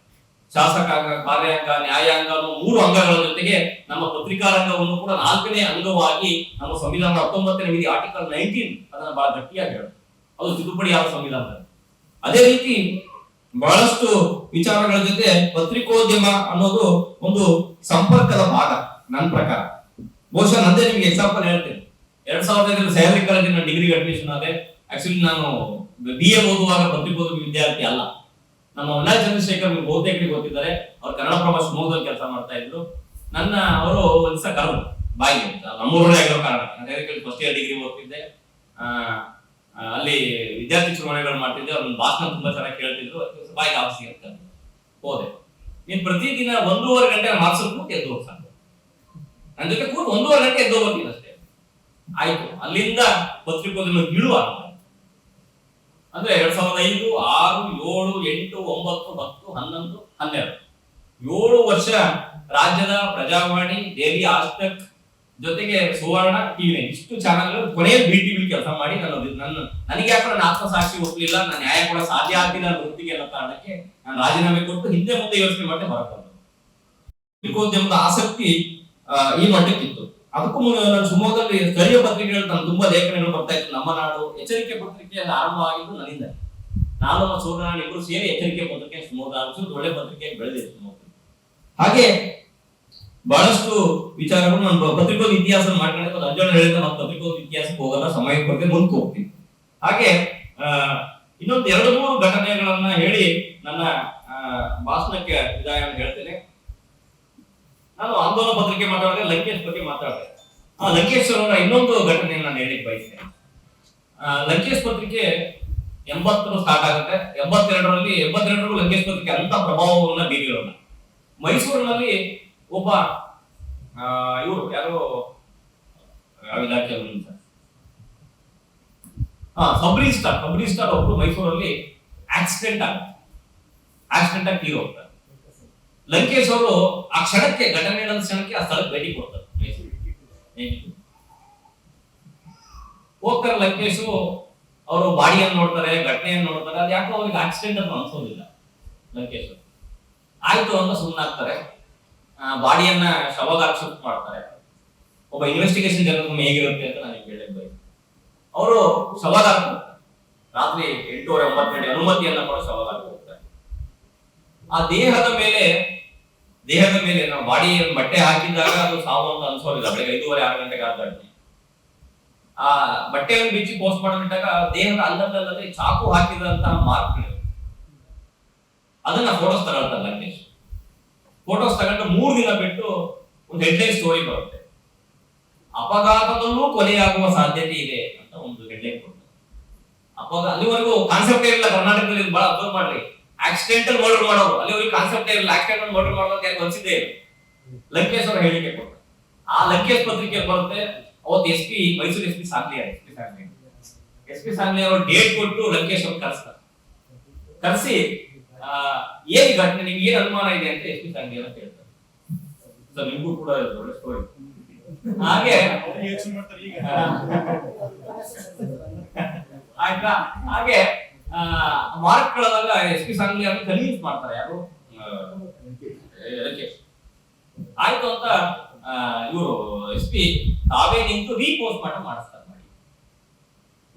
ಶಾಸಕಾಂಗ, ಕಾರ್ಯಾಂಗ, ನ್ಯಾಯಾಂಗ ಅನ್ನೋ ಮೂರು ಅಂಗಗಳ ಜೊತೆಗೆ ನಮ್ಮ ಪತ್ರಿಕಾ ರಂಗವನ್ನು ಕೂಡ ನಾಲ್ಕನೇ ಅಂಗವಾಗಿ ನಮ್ಮ ಸಂವಿಧಾನದ ಹತ್ತೊಂಬತ್ತನೇ ವಿಧಿ ಆರ್ಟಿಕಲ್ ನೈನ್ಟೀನ್ ಅದನ್ನು ಬಹಳ ಗಟ್ಟಿಯಾಗಿ ಹೇಳುತ್ತೆ. ಅದು ತಿದ್ದುಪಡಿ ಯಾವ ಸಂವಿಧಾನ ಅದೇ ರೀತಿ ಬಹಳಷ್ಟು ವಿಚಾರಗಳ ಜೊತೆ ಪತ್ರಿಕೋದ್ಯಮ ಅನ್ನೋದು ಒಂದು ಸಂಪರ್ಕದ ಭಾಗ, ನನ್ನ ಪ್ರಕಾರ. ಬಹುಶಃ ನಂದೇ ನಿಮ್ಗೆ ಎಕ್ಸಾಂಪಲ್ ಹೇಳ್ತೇನೆ. ಎರಡ್ ಸಾವಿರದ ಸಹ್ಯಾದ್ರಿ ಕಾಲೇಜಿನ ಡಿಗ್ರಿಗೆ ಅಡ್ಮಿಷನ್ ಆದ್ರೆ ಆಕ್ಚುಲಿ ನಾನು ಬಿ ಎ ಓದುವಾಗ ಪತ್ರಿಕೋದ್ಯಮ ವಿದ್ಯಾರ್ಥಿ ಅಲ್ಲ. ನಮ್ಮ ವಿನಾಯಕ್ ಚಂದ್ರಶೇಖರ್ ಬಹುತೇಕ ಬಹುತೇಕರಿಗೆ ಗೊತ್ತಿದ್ದಾರೆ, ಅವ್ರು ಕನ್ನಡ ಪ್ರಭ ಶಿವಮೊಗ್ಗದಲ್ಲಿ ಕೆಲಸ ಮಾಡ್ತಾ ಇದ್ರು. ನನ್ನ, ಅವರು ಒಂದ್ಸ ಕರೆದು ಬಾಯಿಗೆ. ನಮ್ಮೂರಲ್ಲೇ ಆಗಿರೋ ಕಾರಣ. ಫಸ್ಟ್ ಇಯರ್ ಡಿಗ್ರಿ ಓದ್ತಿದ್ದೆ. ಅಲ್ಲಿ ವಿದ್ಯಾರ್ಥಿ ಚುನಾವಣೆಗಳು ಮಾಡ್ತಿದ್ದೆ ಅವ್ರ ಭಾಷಣ ತುಂಬಾ ಚೆನ್ನಾಗಿ ಕೇಳ್ತಿದ್ರು ಬಾಯಿಗೆ ಆಫೀಸಿಗೆ ಅಂತ ಹೋದೆ. ನೀನ್ ಪ್ರತಿದಿನ ಒಂದೂವರೆ ಗಂಟೆ ಮಾರ್ಕ್ಸ್ ಕೂತು ಎದ್ದು ಹೋಗ್ ಸಾಕು. ನನ್ನ ಜೊತೆ ಕೂತು ಒಂದೂವರೆ ಗಂಟೆ ಎದ್ದು ಹೋಗ್ತೀನಿ ಅಷ್ಟೇ. ಆಯ್ತು, ಅಲ್ಲಿಂದ ಪತ್ರಿಕೋದ್ಯಮ ಆಯ್ತು. ಅಂದ್ರೆ ಎರಡ್ ಸಾವಿರದ ಐದು, ಆರು, ಏಳು, ಎಂಟು, ಒಂಬತ್ತು, ಹತ್ತು, ಹನ್ನೊಂದು, ಹನ್ನೆರಡು. ಏಳು ವರ್ಷ ರಾಜ್ಯದ ಪ್ರಜಾವಾಣಿ ಡೇಲಿ ಆಜ್ತಕ್ ಜೊತೆಗೆ ಸುವರ್ಣ ಟಿವಿ ಇಷ್ಟು ಚಾನಲ್ಗಳು ಕೊನೆಯ ಬಿ ಬಿಡಿ ಕೆಲಸ ಮಾಡಿ ನಾನು ನನ್ನ ನನಗೆ ಯಾಕೆ ನನ್ನ ಆತ್ಮಸಾಕ್ಷಿ ಒಪ್ಪಲಿಲ್ಲ ನಾನು ನ್ಯಾಯ ಕೂಡ ಸಾಧ್ಯ ಆಗಿಲ್ಲ ಅನ್ನೋ ವೃತ್ತಿಗೆ ಅನ್ನೋ ಕಾರಣಕ್ಕೆ ನಾನು ರಾಜೀನಾಮೆ ಕೊಟ್ಟು ಹಿಂದೆ ಮುಂದೆ ಯೋಚನೆ ಮಾಡಿ ಹೊರಗೆ ಪತ್ರಿಕೋದ್ಯಮದ ಆಸಕ್ತಿ ಈ ಮಟ್ಟಕ್ಕಿತ್ತು. ಅದಕ್ಕೂ ಮುನ್ನ ನಾನು ಶಿವಮೊಗ್ಗದಲ್ಲಿ ಸ್ಥಳೀಯ ಪತ್ರಿಕೆಗಳು ನಾನು ತುಂಬಾ ಲೇಖನಗಳು ಬರ್ತಾ ಇತ್ತು. ನಮ್ಮ ನಾಡು ಎಚ್ಚರಿಕೆ ಪತ್ರಿಕೆಯಲ್ಲಿ ಆರಂಭವಾಗಿದ್ದು ನನ್ನಿಂದ. ನಾನು ಸೋದರ ಇಬ್ಬರು ಸೇರಿ ಎಚ್ಚರಿಕೆ ಪತ್ರಿಕೆ ಶಿವಮೊಗ್ಗ ಒಳ್ಳೆ ಪತ್ರಿಕೆ ಬೆಳೆದಿತ್ತು ಹಾಗೆ ಬಹಳಷ್ಟು ವಿಚಾರಗಳು ನಾನು ಪತ್ರಿಕೋದ ಇತಿಹಾಸ ಮಾಡ್ಕೊಂಡು. ಅಂಜನ ಹೇಳಿದ ನಾವು ಪತ್ರಿಕೋದ ಇತಿಹಾಸಕ್ಕೆ ಹೋಗಲ್ಲ ಸಮಯ ಕೊಡದೆ ಮುಂದೆ ಹೋಗ್ತೀನಿ. ಹಾಗೆ ಇನ್ನೊಂದು ಎರಡು ಮೂರು ಘಟನೆಗಳನ್ನ ಹೇಳಿ ನನ್ನ ಭಾಷಣಕ್ಕೆ ವಿದಾಯವನ್ನು ಹೇಳ್ತೇನೆ. ನಾನು ಆಂದೋಲನ ಪತ್ರಿಕೆ ಮಾತಾಡಿದೆ, ಲಂಕೇಶ್ ಬಗ್ಗೆ ಮಾತಾಡಿದೆ. ಆ ಲಂಕೇಶ್ ಅವರ ಇನ್ನೊಂದು ಘಟನೆಯನ್ನು ನಾನು ಹೇಳಿಕ್ ಬಯಸ್ತೇನೆ. ಲಂಕೇಶ್ ಪತ್ರಿಕೆ ಎಂಬತ್ತರ ಸ್ಟಾರ್ಟ್ ಆಗುತ್ತೆ. ಎಂಬತ್ತೆರಡರಲ್ಲಿ, ಎಂಬತ್ತೆರಡರಲ್ಲೂ ಲಂಕೇಶ್ ಪತ್ರಿಕೆ ಅಂತ ಪ್ರಭಾವವನ್ನ ಬೀರಿರೋಣ ಮೈಸೂರಿನಲ್ಲಿ ಒಬ್ಬ ಇವರು ಯಾರೋ ಯಾವ ಇಲಾಖೆ ಹಾ ಸಬ್ ರಿಜಿಸ್ಟಾರ್ ಸಬ್ ರಿಜಿಸ್ಟಾರ್ ಒಬ್ರು ಮೈಸೂರಲ್ಲಿ ಆಕ್ಸಿಡೆಂಟ್ ಆಗುತ್ತೆ ಆಕ್ಸಿಡೆಂಟ್ ಆಗಿ ತೀರಿ ಹೋಗ್ತಾರೆ ಲಂಕೇಶ್ ಅವರು ಆ ಕ್ಷಣಕ್ಕೆ ಘಟನೆ ನಡೆದ ಕ್ಷಣಕ್ಕೆ ಆ ಸ್ಥಳಕ್ಕೆ ಭೇಟಿ ಕೊಡ್ತಾರೆ? ಹೋಗ್ತಾರೆ ಲಂಕೇಶು ಅವರು ಬಾಡಿಯನ್ನು ನೋಡ್ತಾರೆ ಘಟನೆಯನ್ನು ನೋಡ್ತಾರೆ ಅದು ಯಾಕೋ ಅವ್ರಿಗೆ ಆಕ್ಸಿಡೆಂಟ್ ಅಂತ ಅನ್ಸೋದಿಲ್ಲ ಲಂಕೇಶ್ ಅವ್ರು. ಆಯ್ತು ಅಂತ ಸುಮ್ಮನಾಗ್ತಾರೆ ಬಾಡಿಯನ್ನ ಶವಗಾರ ಶಿಫ್ಟ್ ಮಾಡ್ತಾರೆ. ಒಬ್ಬ ಇನ್ವೆಸ್ಟಿಗೇಷನ್ ಜರ್ನಲ್ ಹೇಗಿರುತ್ತೆ ಅಂತ ನನಗೆ ಕೇಳಕ್ ಬೈ ಅವರು ಶವಗಾರಕ್ಕೆ ರಾತ್ರಿ ಎಂಟೂವರೆ, ಒಂಬತ್ತು ಗಂಟೆ ಅನುಮತಿಯನ್ನ ಕೂಡ ಶವಗಾರಕ್ಕೆ ಹೋಗ್ತಾರೆ ಆ ದೇಹದ ಮೇಲೆ ದೇಹದ ಮೇಲೆ ನಾವು ಬಾಡಿ ಬಟ್ಟೆ ಹಾಕಿದಾಗ ಅದು ಸಾವು ಅಂತ ಅನ್ಸೋದಿಲ್ಲ. ಬೆಳಗ್ಗೆ ಐದೂವರೆ, ಆರು ಗಂಟೆಗೆ ಆದ ಗಂಟೆ. ಆ ಬಟ್ಟೆಯನ್ನು ಬಿಚ್ಚಿ ಪೋಸ್ಟ್ ಮಾಡಿಬಿಟ್ಟಾಗ ದೇಹದ ಅಲ್ಲದಲ್ಲದೆ ಚಾಕು ಹಾಕಿದಂತಹ ಮಾರ್ಕ್ಗಳು ಅದನ್ನ ಫೋಟೋಸ್ ತಗೊಳ್ತಾರೆ ಫೋಟೋಸ್ ತಗೊಂಡು ಮೂರು ದಿನ ಬಿಟ್ಟು ಒಂದು ಹೆಡ್ಲೈನ್ ಸ್ಟೋರಿ ಬರುತ್ತೆ. ಅಪಘಾತದಲ್ಲೂ ಕೊಲೆಯಾಗುವ ಸಾಧ್ಯತೆ ಇದೆ ಅಂತ ಒಂದು ಹೆಡ್ಲೈನ್ ಕೊಡ್ತಾರೆ. ಅಪಘಾತ ಅಲ್ಲಿವರೆಗೂ ಕಾನ್ಸೆಪ್ಟ್ ಇರಲಿಲ್ಲ ಕರ್ನಾಟಕದಲ್ಲಿ ಬಹಳ ಅಬ್ಸರ್ವ್ ಮಾಡ್ರಿ. ಆಕ್ಸಿಡೆಂಟಲ್ ಮರ್ಡರ್ ಮಾಡೋರು. ಅಲ್ಲಿವರೆಗೂ ಕಾನ್ಸೆಪ್ಟ್ ಇರಲಿಲ್ಲ ಆಕ್ಸಿಡೆಂಟಲ್ ಮರ್ಡರ್ ಮಾಡೋದು ಯಾಕೆ ಅನ್ಸಿದ್ದೆ ಲಂಕೇಶ್ ಅವರ ಹೇಳಿಕೆ ಕೊಡ್ತಾರೆ ಆ ಲಂಕೇಶ್ ಪತ್ರಿಕೆ ಬರುತ್ತೆ, ಅವತ್ತು S P, Mysuru S P Sangli S P Sangli. S P Sangli ಅವರು ಡೇಟ್ ಕೊಟ್ಟು ಲಂಕೇಶ್ ಅವ್ರು ಕರೆಸ್ತಾರೆ. ಕರೆಸಿ ಏನ್ ಘಟನೆ, ನಿಮ್ಗೆ ಏನ್ ಅನುಮಾನ ಇದೆ ಅಂತ ಎಸ್ ತಂಗಿ ಅಂತ ಹೇಳ್ತಾರೆ ಸರ್, ನಿಮ್ಗೂ ಕೂಡ ಒಳ್ಳೆ ಸ್ಟೋರಿ ಹಾಗೆ ಆಯ್ತಾ? ಹಾಗೆ ಮಾರ್ಕ್ ಗಳಾದಾಗ ಎಸ್ ಪಿ ಸಾಂಗ್ಲಿ ಅವ್ರನ್ನ ಕನ್ವಿನ್ಸ್ ಮಾಡ್ತಾರೆ, ಯಾರು? ರಕೇಶ್ ಆಯ್ತು ಅಂತ ಇವರು ಎಸ್ ಪಿ ತಾವೇ ನಿಂತು ರೀಪೋಸ್ಟ್ ಮಾಡ ಮಾಡಿಸ್ತಾರೆ ಮಾಡಿ.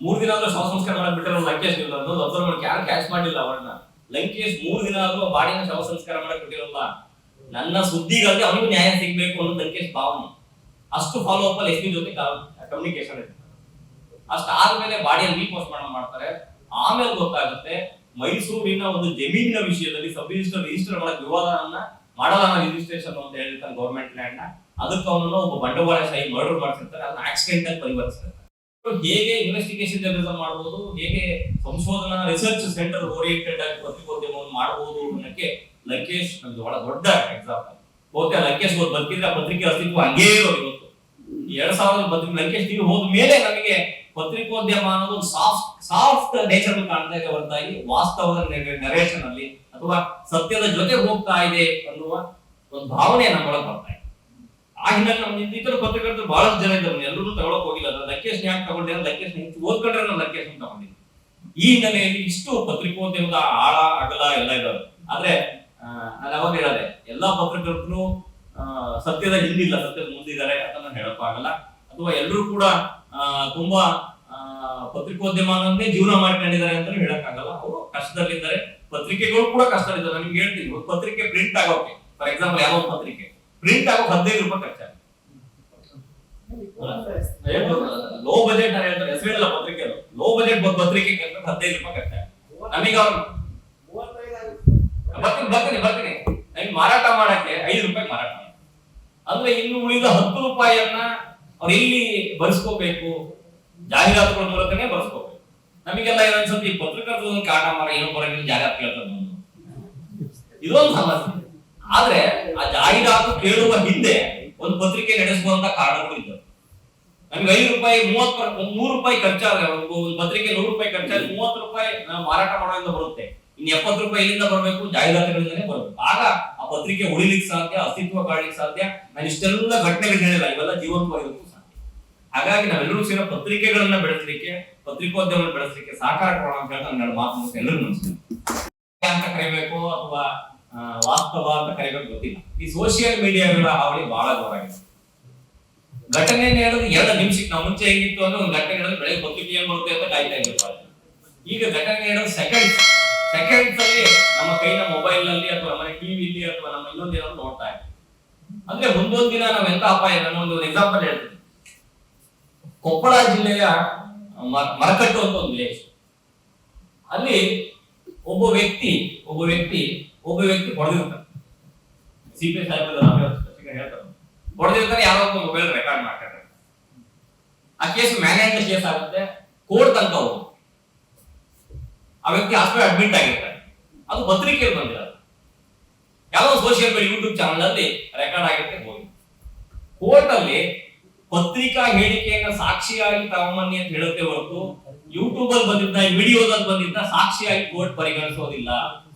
ಮೂರ್ ದಿನ ಅಂದ್ರೆ ಶವ ಸಂಸ್ಕಾರ ಮಾಡಕ್ ಬಿಟ್ಟಿರೋ ಲಕ್ಕೇಶ್ ಇಲ್ಲ ಅನ್ನೋದು ಅಬ್ಸರ್ವ್ ಮಾಡಿ ಯಾರು ಕ್ಯಾಚ್ ಮಾಡಿಲ್ಲ ಅವರನ್ನ. ಲಂಕೇಶ್ ಮೂರು ದಿನ ಆದ್ರೂ ಬಾಡಿನ ಶವ ಸಂಸ್ಕಾರ ಮಾಡಕ್ ಕೊಟ್ಟಿರಲ್ಲ ನನ್ನ ಸುದ್ದಿಗಾಗಿ ಅವನಿಗೂ ನ್ಯಾಯ ಸಿಗ್ಬೇಕು ಅನ್ನೋ ಲಂಕೇಶ್ ಭಾವನೆ. ಅಷ್ಟು ಫಾಲೋ ಅಪ್ ಅಲ್ಲಿ ಎಸ್ ಪಿ ಜೊತೆ ಕಮ್ಯುನಿಕೇಶನ್ ಇದೆ ಅಷ್ಟು ಆದ್ಮೇಲೆ ಬಾಡಿಯನ್ನು ರೀಪೋಸ್ಟ್ ಮಾಡ ಮಾಡ್ತಾರೆ. ಆಮೇಲೆ ಗೊತ್ತಾಗುತ್ತೆ, ಮೈಸೂರಿನ ಒಂದು ಜಮೀನಿನ ವಿಷಯದಲ್ಲಿ ಸಬ್ ರಿಜಿಸ್ಟರ್ ರಿಜಿಸ್ಟರ್ ಮಾಡಕ್ ವಿವಾದವನ್ನ ಮಾಡಲ್ಲ ರಿಜಿಸ್ಟ್ರೇಷನ್ ಅಂತ ಹೇಳಿರ್ತಾನೆ ಗೌರ್ಮೆಂಟ್ ಲ್ಯಾಂಡ್ನ. ಅದಕ್ಕೆ ಅವನನ್ನು ಒಬ್ಬ ಬಂಡವಾಳಶಾಹಿ ಮರ್ಡರ್ ಮಾಡ್ತಿರ್ತಾರೆ ಅದನ್ನ ಆಕ್ಸಿಡೆಂಟ್ ಆಗಿ ಪರಿವರ್ತಿಸ್ತಾರೆ. ಹೇಗೆ ಇನ್ವೆಸ್ಟಿಗೇಷನ್ ಜರ್ನಲಿಸಂ ಮಾಡಬಹುದು ಹೇಗೆ ಸಂಶೋಧನಾ ರಿಸರ್ಚ್ ಸೆಂಟರ್ ಓರಿಯೆಂಟೆಡ್ ಆಗಿ ಪತ್ರಿಕೋದ್ಯಮವನ್ನು ಮಾಡಬಹುದು ಅನ್ನೋಕ್ಕೆ ಲಕೇಶ್ ನಮ್ದು ಬಹಳ ದೊಡ್ಡ ಎಕ್ಸಾಂಪಲ್ ಓಕೆ ಲಕೇಶ್ ಅವ್ರು ಬದುಕಿದ್ರೆ ಪತ್ರಿಕೆ ಅಸ್ತಿತ್ವ ಹಂಗೇ ಇರೋದು ಇವತ್ತು. ಎರಡ್ ಸಾವಿರದ ಬದುಕಿ ಲಂಕೇಶ್ ಟಿವಿ ಹೋದ ಮೇಲೆ ನಮಗೆ ಪತ್ರಿಕೋದ್ಯಮ ಅನ್ನೋದು ಸಾಫ್ಟ್ ಸಾಫ್ಟ್ ನೇಚರ್ ಕಾಣ್ತಾ ಹೊರತಾಗಿ, ವಾಸ್ತವದ ನರೇಷನ್ ಅಲ್ಲಿ, ಅಥವಾ ಸತ್ಯದ ಜೊತೆ ಹೋಗ್ತಾ ಇದೆ ಅನ್ನುವ ಒಂದು ಭಾವನೆ ನಮ್ಮೊಳಗೆ ಬರ್ತಾ ಆ ಹಿನ್ನೆಲೆ ನಮ್ಮ ಇತರ ಪತ್ರಕರ್ತರು ಬಹಳಷ್ಟು ಜನ ಇದ್ದಾರೆ. ಎಲ್ಲರೂ ತಗೊಳಕ್ ಹೋಗಿಲ್ಲ. ನಾನು ಲಕ್ಕೇಶ್ ಯಾಕೆ ತಗೊಂಡೆ ಲಂಕೇಶ್ ಹೆಚ್ಚು ಓದ್ಕೊಂಡ್ರೆ ನಾನು ಲಕ್ಕೇಶ್ ತಗೊಂಡಿದ್ದೆ. ಈ ಹಿನ್ನೆಲೆಯಲ್ಲಿ ಇಷ್ಟು ಪತ್ರಿಕೋದ್ಯಮದ ಆಳ, ಅಗಲ ಎಲ್ಲ ಇದಾವೆ ಆದ್ರೆ ನಾನು ಅವಾಗ ಹೇಳದೆ, ಎಲ್ಲಾ ಪತ್ರಕರ್ತರು ಸತ್ಯದ ಹಿಂದಿಲ್ಲ, ಸತ್ಯದ ಮುಂದಿದ್ದಾರೆ ಅಂತ ಅದನ್ನ ಹೇಳಕ್ಕಾಗಲ್ಲ ಅಥವಾ ಎಲ್ಲರೂ ಕೂಡ ತುಂಬಾ ಪತ್ರಿಕೋದ್ಯಮವನ್ನೇ ಜೀವನ ಮಾಡ್ಕೊಂಡಿದ್ದಾರೆ ಅಂತ ಹೇಳಕ್ಕಾಗಲ್ಲ ಅವರು ಕಷ್ಟದಲ್ಲಿದ್ದಾರೆ. ಪತ್ರಿಕೆಗಳು ಕೂಡ ಕಷ್ಟದಲ್ಲಿದ್ದಾರೆ. ನಿಮ್ಗೆ ಹೇಳ್ತೀನಿ. ಪತ್ರಿಕೆ ಪ್ರಿಂಟ್ ಆಗೋಕೆ. ಫಾರ್ ಎಕ್ಸಾಂಪಲ್ ಯಾವ ಪತ್ರಿಕೆ. ಪ್ರಿಂಟ್ ಆಗೋ ಹದಿನೈದು ರೂಪಾಯಿ ಖರ್ಚಾಗುತ್ತೆ. ಲೋ ಬಜೆಟ್ ನಾನು ಹೇಳ್ತಾರೆ. ಹೆಸರಿಡಲ್ಲ ಪತ್ರಿಕೆ ಲೋ ಬಜೆಟ್ ಪತ್ರಿಕೆ ಹದಿನೈದು ರೂಪಾಯಿ ಖರ್ಚಾಗುತ್ತೆ ನಮಗೆ ಅವ್ರು ಬರ್ತೀನಿ ಬರ್ತೀನಿ ಬರ್ತೀನಿ. ನಮಗೆ ಮಾರಾಟ ಮಾಡಕ್ಕೆ ಐದು ರೂಪಾಯಿ ಮಾರಾಟ ಅಂದ್ರೆ ಇನ್ನು ಉಳಿದ ಹತ್ತು ರೂಪಾಯಿಯನ್ನ ಅವ್ರು ಎಲ್ಲಿ ಬರ್ಸ್ಕೋಬೇಕು? ಜಾಹೀರಾತುಗಳ ಮೂಲಕನೇ ಬರ್ಸ್ಕೋಬೇಕು. ನಮಗೆಲ್ಲ ಏನನ್ಸುತ್ತೆ ಈ ಪತ್ರಕರ್ತರು ಒಂದು ಕಾಟ ಮರ ಏನೋ ಬರೋ ಜಾಹೀರಾತು ಕೇಳ್ತಾರೆ. ಇದೊಂದು ಸಮಸ್ಯೆ. ಆದ್ರೆ ಆ ಜಾಹೀರಾತು ಕೇಳುವ ಹಿಂದೆ ಒಂದು ಪತ್ರಿಕೆ ನಡೆಸುವಂತ ಕಾರಣಗಳು ಇದ್ದವು ನಮ್ಗೆ ಐದು ರೂಪಾಯಿ ಮೂವತ್ ಒಂದು ನೂರು ರೂಪಾಯಿ ಖರ್ಚಾದ್ರೆ, ಒಂದು ಪತ್ರಿಕೆ ನೂರು ರೂಪಾಯಿ ಖರ್ಚಾದ್ರೆ ಮೂವತ್ತು ರೂಪಾಯಿ ಮಾರಾಟ ಮಾಡೋದ್ರಿಂದ ಬರುತ್ತೆ. ಇನ್ನು ಎಪ್ಪತ್ತು ರೂಪಾಯಿ ಇಲ್ಲಿಂದ ಬರಬೇಕು, ಜಾಹೀರಾತುಗಳಿಂದನೇ ಬರಬೇಕು. ಆಗ ಆ ಪತ್ರಿಕೆ ಉಳಿಲಿಕ್ಕೆ ಸಾಧ್ಯ, ಅಸ್ತಿತ್ವ ಕಾಡ್ಲಿಕ್ಕೆ ಸಾಧ್ಯ, ನಾನು ಇಷ್ಟೆಲ್ಲ ಘಟನೆಗಳು ಹೇಳಿಲ್ಲ, ಇವೆಲ್ಲ ಜೀವಂತವಾಗಿರೋಕ್ಕೂ ಸಾಧ್ಯ. ಹಾಗಾಗಿ ನಾವೆಲ್ಲರೂ ಸೇರೋ ಪತ್ರಿಕೆಗಳನ್ನ ಬೆಳೆಸಲಿಕ್ಕೆ ಪತ್ರಿಕೋದ್ಯಮ ಬೆಳೆಸಲಿಕ್ಕೆ ಸಹಕಾರ ಕೊಡೋಣ ಅಂತ ನನ್ನ ಮಾತು ಎಲ್ಲರೂ ನಮಸ್ಕಾರ ಅಂತ ಕರಿಬೇಕು ಅಥವಾ ವಾಸ್ತವ ಅಂತ ಕರಿಬೇಕು ಗೊತ್ತಿಲ್ಲ. ಈ ಸೋಷಿಯಲ್ ಮೀಡಿಯಾಗಳ ಹಾವಳಿ ಬಹಳ ಜೋರಾಗಿದೆ ಘಟನೆ ಹೇಳೋದು ಎರಡು ನಿಮಿಷಕ್ಕೆ ನಾವು ಮುಂಚೆ ಹೇಗಿತ್ತು ಅಂದ್ರೆ ಒಂದು ಘಟನೆ ಬೆಳಗ್ಗೆ ಪತ್ರಿಕೆ ಏನ್ ಬರುತ್ತೆ ಅಂತ ಕಾಯ್ತಾ ಇದ್ವಿ ಈಗ ಘಟನೆ ಹೇಳೋದು ಸೆಕೆಂಡ್ ಸೆಕೆಂಡ್ಸ್ ಅಲ್ಲಿ ನಮ್ಮ ಕೈನ ಮೊಬೈಲ್ನಲ್ಲಿ ಅಥವಾ ನಮ್ಮ ಟಿವಿಲಿ ಅಥವಾ ನಮ್ಮ ಇನ್ನೊಂದು ಏನಾದ್ರು ನೋಡ್ತಾ ಇದ್ದೀವಿ ಅಂದ್ರೆ ಮುಂದೊಂದು ದಿನ ನಾವ್ ಎಂತ ಅಪಾಯ ನಮ್ಮ ಒಂದು ಎಕ್ಸಾಂಪಲ್ ಹೇಳ್ತೀವಿ ಕೊಪ್ಪಳ ಜಿಲ್ಲೆಯ ಮರಕಟ್ಟು ಅಂತ ಒಂದು ವಿಲೇಜ್ ಅಲ್ಲಿ ಒಬ್ಬ ವ್ಯಕ್ತಿ ಒಬ್ಬ ವ್ಯಕ್ತಿ ಒಬ್ಬ ವ್ಯಕ್ತಿ ಹೊಡೆದಿರ್ತಾನೆ ಸಿ ಪಿ ಸಾಹೇಬ್ ಹೇಳ್ತಾರೆ. ಹೊಡೆದಿರ್ತಾರೆ ಯಾರೋ ಒಬ್ಬ ಮೊಬೈಲ್ ರೆಕಾರ್ಡ್ ಮಾಡ್ತಾರೆ ಆ ಕೇಸ್ ಮ್ಯಾನೇಜ್ ಕೇಸ್ ಆಗುತ್ತೆ. ಕೋರ್ಟ್ ತನಕ ಹೋಗುತ್ತೆ. ಆ ವ್ಯಕ್ತಿ ಹಾಸ್ಪಿಟಲ್ ಅಡ್ಮಿಟ್ ಆಗಿರ್ತಾರೆ ಅದು ಪತ್ರಿಕೆ ಬಂದಿರೋದು. ಯಾವ ಸೋಷಿಯಲ್ ಮೀಡಿಯಾ ಯೂಟ್ಯೂಬ್ ಚಾನಲ್ ಅಲ್ಲಿ ರೆಕಾರ್ಡ್ ಆಗಿರುತ್ತೆ ಹೋಗಿ ಕೋರ್ಟ್ ಅಲ್ಲಿ ಪತ್ರಿಕಾ ಹೇಳಿಕೆಯನ್ನ ಸಾಕ್ಷಿಯಾಗಿ ತಗೊಂಬನ್ನಿ ಅಂತ ಹೇಳುತ್ತೆ ಹೊರತು ಯೂಟ್ಯೂಬ್ ಅಲ್ಲಿ ಬಂದಿದ್ದ ವಿಡಿಯೋದಲ್ಲಿ ಬಂದಿದ್ದ ಸಾಕ್ಷಿಯಾಗಿ ಕೋರ್ಟ್ ಪರಿಗಣಿಸೋದಿಲ್ಲ.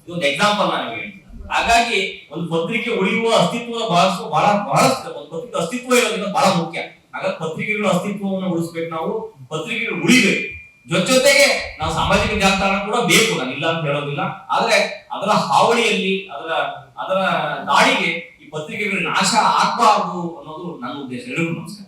ಇದೊಂದು ಎಕ್ಸಾಂಪಲ್ ನಾನು ಹೇಳ್ತೀನಿ. ಹಾಗಾಗಿ ಒಂದು ಪತ್ರಿಕೆ ಉಳಿಯುವ ಅಸ್ತಿತ್ವ ಬಹಳ ಬಹಳ ಬಹಳಷ್ಟು ಒಂದು ಪತ್ರಿಕೆ ಅಸ್ತಿತ್ವ ಇರೋದ್ರಿಂದ ಬಹಳ ಮುಖ್ಯ. ಹಾಗಾಗಿ ಪತ್ರಿಕೆಗಳ ಅಸ್ತಿತ್ವವನ್ನು ಉಳಿಸ್ಬೇಕು ನಾವು, ಪತ್ರಿಕೆಗಳು ಉಳಿಬೇಕು. ಜೊತೆ ಜೊತೆಗೆ ನಾವು ಸಾಮಾಜಿಕ ಜಾಲತಾಣ ಕೂಡ ಬೇಕು, ನಾನು ಇಲ್ಲ ಅಂತ ಹೇಳೋದಿಲ್ಲ. ಆದ್ರೆ ಅದರ ಹಾವಳಿಯಲ್ಲಿ, ಅದರ ಅದರ ದಾಳಿಗೆ ಈ ಪತ್ರಿಕೆಗಳು ನಾಶ ಆಗ್ಬಾರ್ದು ಅನ್ನೋದು ನನ್ನ ಉದ್ದೇಶ. ಹೇಳಿ ನಮಸ್ಕಾರ.